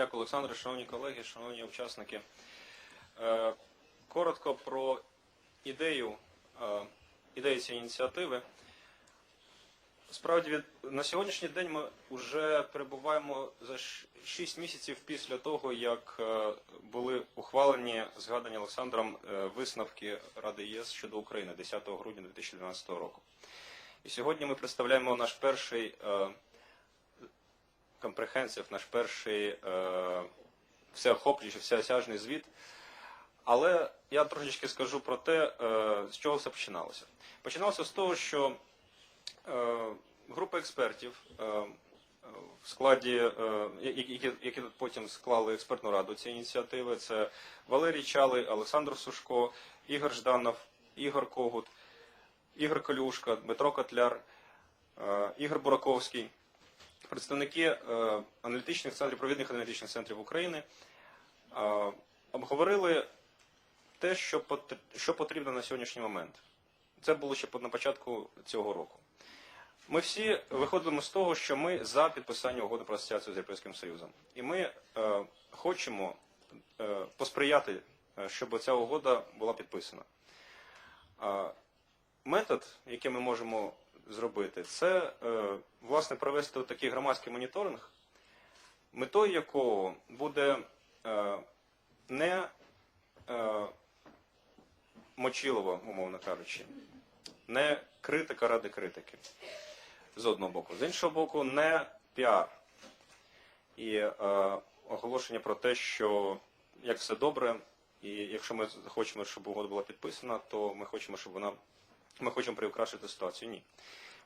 Дякую, Олександре. Шановні колеги, шановні учасники. Е, Коротко про ідею, е, ідею цієї ініціативи. Справді, на сьогоднішній день ми вже перебуваємо за 6 місяців після того, як е, були ухвалені, згадані Олександром, висновки Ради ЄС щодо України 10 грудня 2012 року. І сьогодні ми представляємо наш перший компрехенсив, наш перший е, всеохоплюючий, всеосяжний звіт. Але я трошечки скажу про те, е, з чого все починалося. Починалося з того, що е, група експертів е, в складі, е, які, які- потім склали експертну раду цієї ініціативи, це Валерій Чалий, Олександр Сушко, Ігор Жданов, Ігор Когут, Ігор Колюшка, Дмитро Котляр, е, Ігор Бураковський, представники е, аналітичних центрів, провідних аналітичних центрів України е, обговорили те, що, потрібно на сьогоднішній момент. Це було ще на початку цього року. Ми всі виходимо з того, що ми за підписання угоди про асоціацію з Європейським Союзом. І ми е, хочемо е, посприяти, е, щоб ця угода була підписана. Е, метод, який ми можемо зробити, це е, власне провести такий громадський моніторинг, метою якого буде е, не е, мочилова, умовно кажучи, не критика ради критики з одного боку, з іншого боку, не піар. І оголошення про те, що як все добре, і якщо ми хочемо, щоб угода була підписана, то ми хочемо, щоб вона ми хочемо приукрашити ситуацію. Ні.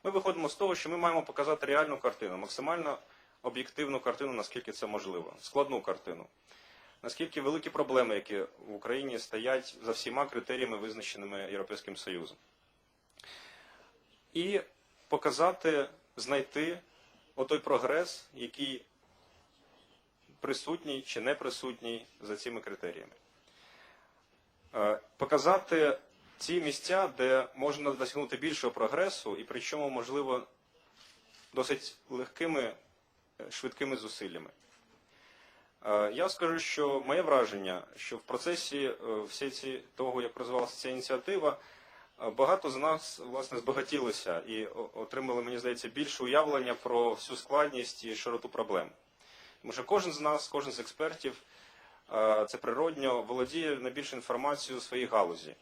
Ми виходимо з того, що ми маємо показати реальну картину, максимально об'єктивну картину, наскільки це можливо, складну картину. Наскільки великі проблеми, які в Україні стоять за всіма критеріями, визначеними Європейським Союзом. І показати, знайти отой прогрес, який присутній чи не присутній за цими критеріями. Е, Показати ті місця, де можна досягнути більшого прогресу, і причому, можливо, досить легкими, е, швидкими зусиллями. Е, Я скажу, що моє враження, що в процесі е, всі ці, того, як розвивалася ця ініціатива, багато з нас власне збагатілося і отримали, мені здається, більше уявлення про всю складність і широту проблем. Тому що кожен з нас, кожен з експертів, це природньо, володіє найбільшою інформацією у своїй галузі.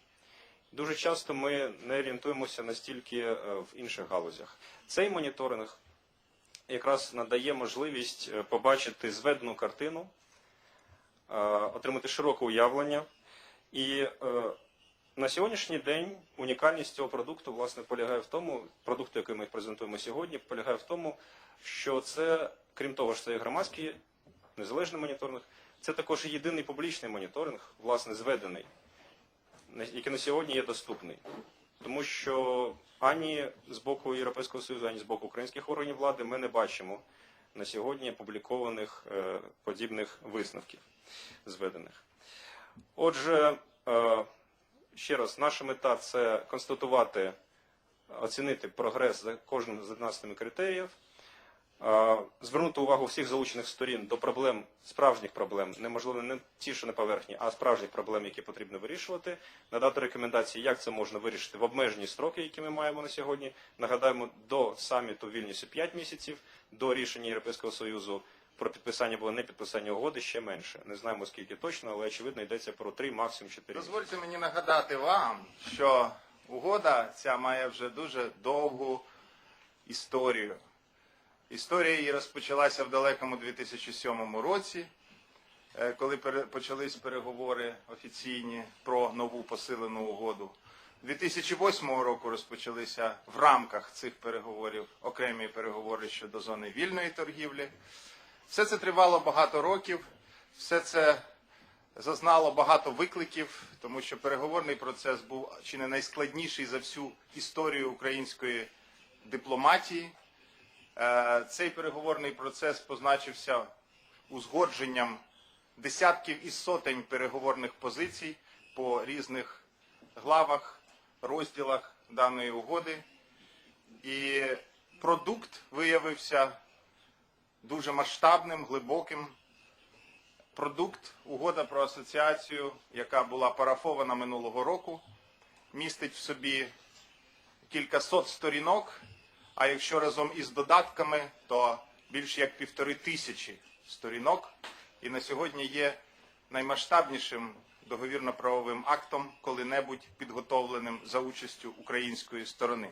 Дуже часто ми не орієнтуємося настільки е, в інших галузях. Цей моніторинг якраз надає можливість е, побачити зведену картину, е, отримати широке уявлення. І на сьогоднішній день унікальність цього продукту власне полягає в тому, продукту, який ми презентуємо сьогодні, полягає в тому, що це, крім того, що це є громадський незалежний моніторинг, це також єдиний публічний моніторинг, власне, зведений, який на сьогодні є доступний. Тому що ані з боку Європейського Союзу, ані з боку українських органів влади ми не бачимо на сьогодні опублікованих е, подібних висновків зведених. Отже, е, ще раз, наша мета це констатувати, оцінити прогрес за кожним з 11 критеріїв, звернути увагу всіх залучених сторін до проблем, справжніх проблем, неможливо не ті, що на поверхні, а справжніх проблем, які потрібно вирішувати, надати рекомендації, як це можна вирішити в обмежені строки, які ми маємо на сьогодні. Нагадаємо, до саміту в Вільнюсі 5 місяців, до рішення Європейського Союзу про підписання або не підписання угоди ще менше. Не знаємо скільки точно, але очевидно йдеться про 3, максимум 4. Дозвольте мені нагадати вам, що угода ця має вже дуже довгу історію. Історія її розпочалася в далекому 2007 році, е, коли почались переговори офіційні про нову посилену угоду. 2008 року розпочалися в рамках цих переговорів окремі переговори щодо зони вільної торгівлі. Все це тривало багато років, все це зазнало багато викликів, тому що переговорний процес був чи не найскладніший за всю історію української дипломатії. Е, Цей переговорний процес позначився узгодженням десятків і сотень переговорних позицій по різних главах, розділах даної угоди. І продукт виявився дуже масштабним, глибоким, продукт, угода про асоціацію, яка була парафована минулого року, містить в собі кількасот сторінок, а якщо разом із додатками, то більш як півтори тисячі сторінок. І на сьогодні є наймасштабнішим договірно-правовим актом, коли-небудь підготовленим за участю української сторони.